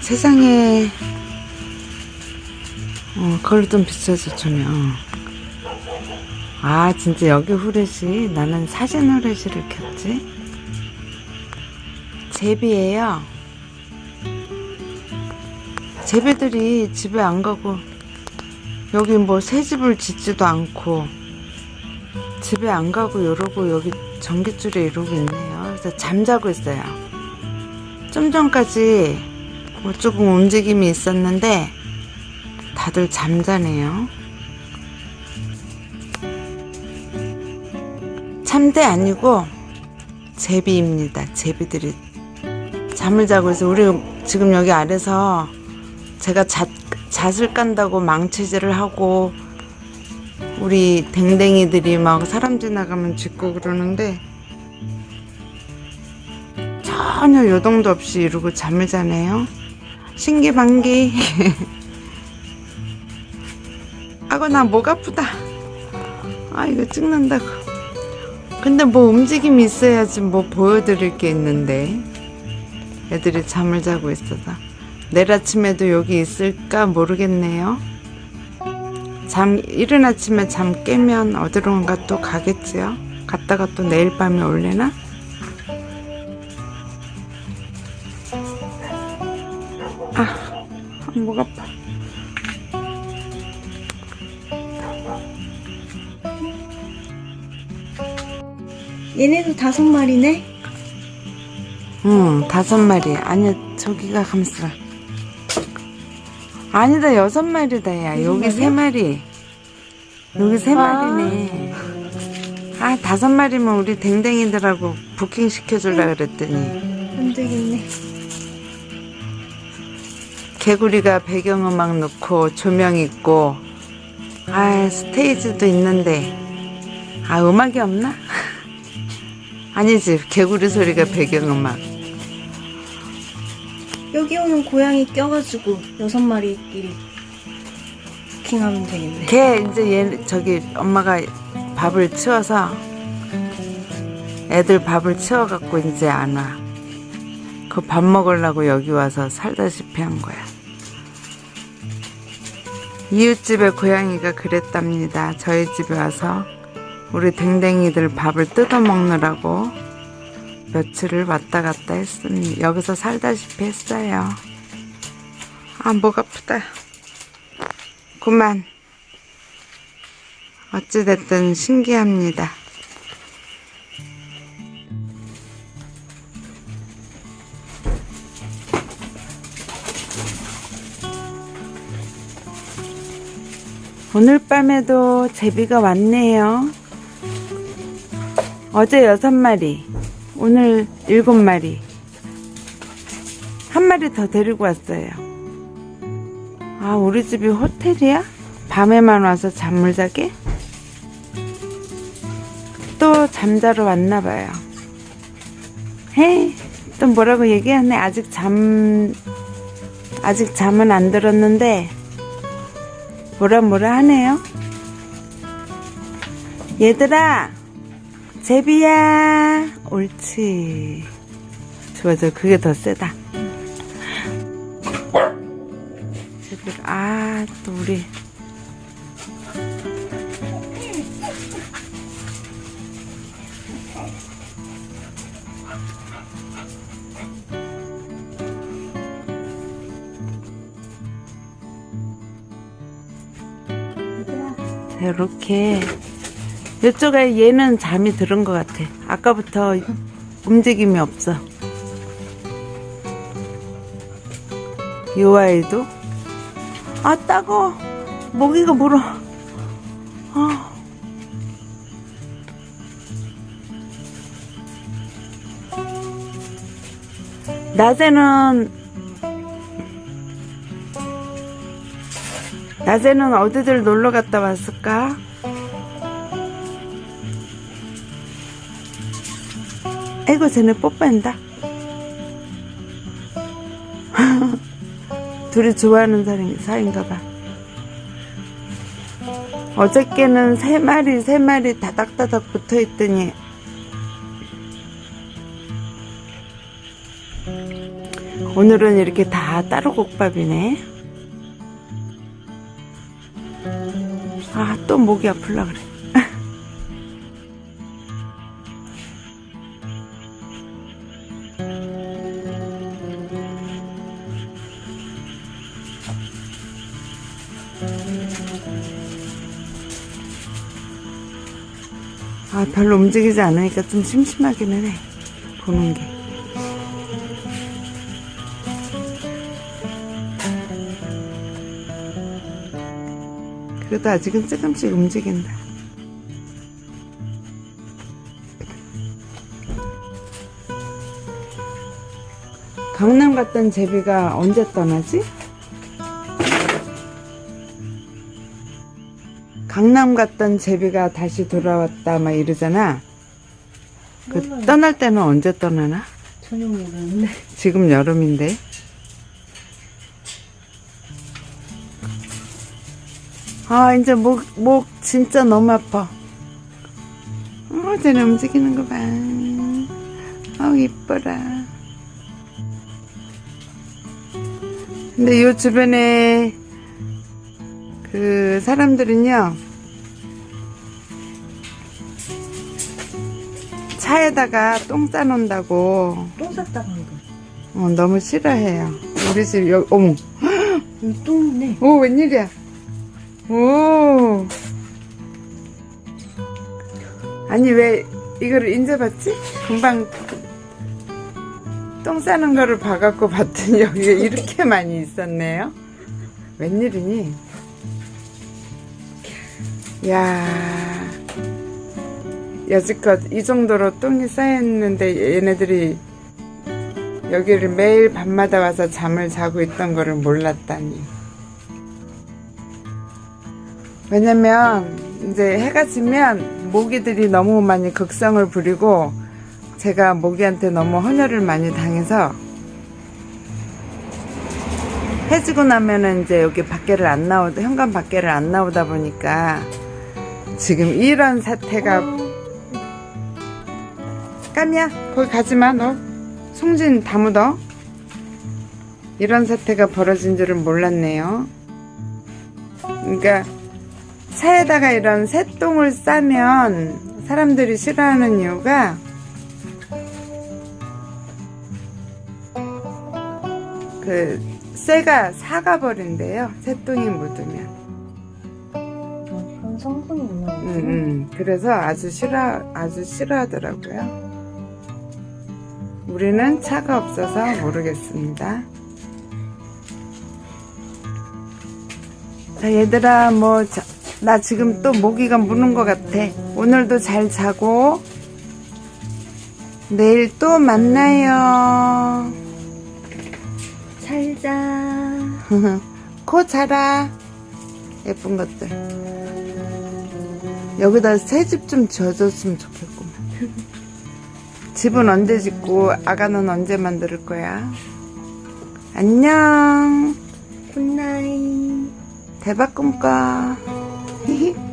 세상에 어, 그걸로 좀 비춰줘 조명 아 진짜 여기 후레쉬? 나는 사진 후레쉬를 켰지? 제비예요. 제비들이 집에 안 가고 여기 뭐 새 집을 짓지도 않고 집에 안 가고 이러고 여기 전기줄에 이러고 있네요. 그래서 잠자고 있어요 좀 전까지 뭐 조금 움직임이 있었는데 다들 잠자네요. 참대 아니고 제비입니다. 제비들이 잠을 자고 있어. 우리 지금 여기 아래서 제가 잣, 잣을 깐다고 망치질을 하고 우리 댕댕이들이 막 사람 지나가면 짖고 그러는데 전혀 요동도 없이 이러고 잠을 자네요. 신기반기. 아고 나 목 아프다. 아 이거 찍는다고. 근데 뭐 움직임이 있어야지 뭐 보여드릴 게 있는데 애들이 잠을 자고 있어서 내일 아침에도 여기 있을까 모르겠네요. 잠 이른 아침에 잠 깨면 어디론가 또 가겠지요. 갔다가 또 내일 밤에 올래나? 목 아파. 얘네도 다섯 마리네? 응, 다섯 마리. 아니야, 저기가 감싸. 아니다, 여섯 마리다, 야. 여기 세 마리. 여기 세 마리네. 아, 다섯 마리면 우리 댕댕이들하고 부킹 시켜줄라 그랬더니. 안 되겠네. 개구리가 배경음악 넣고 조명 있고, 아, 스테이지도 있는데. 아, 음악이 없나? 아니지, 개구리 소리가 배경음악. 여기 오는 고양이 껴가지고 여섯 마리끼리 부킹하면 되겠네. 걔 이제 얘 저기 엄마가 밥을 치워서 애들 밥을 치워갖고 이제 안 와. 그 밥 먹으려고 여기 와서 살다시피 한 거야. 이웃집의 고양이가 그랬답니다. 저희 집에 와서 우리 댕댕이들 밥을 뜯어 먹느라고 며칠을 왔다 갔다 했습니다. 여기서 살다시피 했어요. 아, 목 아프다. 그만. 어찌됐든 신기합니다. 오늘 밤에도 제비가 왔네요. 어제 여섯 마리, 오늘 일곱 마리. 한 마리 더 데리고 왔어요. 아, 우리 집이 호텔이야? 밤에만 와서 잠을 자게? 또 잠자러 왔나 봐요. 헤이, 또 뭐라고 얘기하네. 아직 잠, 아직 잠은 안 들었는데, 뭐라 뭐라 하네요. 얘들아, 제비야. 옳지. 좋아, 좋아. 그게 더 세다. 제비가, 아, 또 우리. 이렇게 이쪽에 얘는 잠이 들은 것 같아. 아까부터 움직임이 없어. 이 아이도 아 따고 모기가 물어. 아. 낮에는 낮에는 어디들 놀러 갔다 왔을까? 아이고 쟤네 뽀뽀한다 둘이 좋아하는 사이, 사이인가 봐 어저께는 세 마리 세 마리 다닥다닥 붙어 있더니 오늘은 이렇게 다 따로 국밥이네. 또 목이 아플라 그래. 아, 별로 움직이지 않으니까 좀 심심하기는 해. 보는 게. 그래도 아직은 조금씩 움직인다. 강남 갔던 제비가 언제 떠나지? 강남 갔던 제비가 다시 돌아왔다 막 이러잖아. 그. 떠날 때는 언제 떠나나? 전혀 모르는데. 지금 여름인데. 아, 이제 목, 목 진짜 너무 아파. 어, 쟤네 움직이는 거 봐. 아우, 이뻐라. 근데 요 주변에 그 사람들은요, 차에다가 똥 싸놓는다고 똥 쌌다 방금. 어, 너무 싫어해요. 우리 집, 여, 어머. 여기 똥이네. 오, 웬일이야. 오. 아니, 왜 이거를 인제 봤지? 금방 똥 싸는 거를 봐갖고 봤더니 여기에 이렇게 많이 있었네요. 웬일이니? 야 여지껏 이 정도로 똥이 쌓였는데 얘네들이 여기를 매일 밤마다 와서 잠을 자고 있던 거를 몰랐다니. 왜냐면 이제 해가 지면 모기들이 너무 많이 극성을 부리고 제가 모기한테 너무 헌혈을 많이 당해서 해지고 나면은 이제 여기 밖에를 안 나오다 현관 밖에를 안 나오다 보니까 지금 이런 사태가 까미야 거기 가지마 너. 송진 다 묻어. 이런 사태가 벌어진 줄은 몰랐네요. 그러니까 차에다가 이런 새똥을 싸면 사람들이 싫어하는 이유가 그 쇠가 사가버린대요 새똥이 묻으면 어, 그런 성분이 있나 보지. 음, 음. 그래서 아주 싫어 아주 싫어하더라고요 우리는 차가 없어서 모르겠습니다 자 얘들아 뭐 나 지금 또 모기가 무는 것 같아. 오늘도 잘 자고 내일 또 만나요. 잘 자. 코 자라. 예쁜 것들. 여기다 새집 좀 지어줬으면 좋겠구만. 집은 언제 짓고 아가는 언제 만들 거야? 안녕. 굿나잇. 대박 꿈꿔 嘿 嘿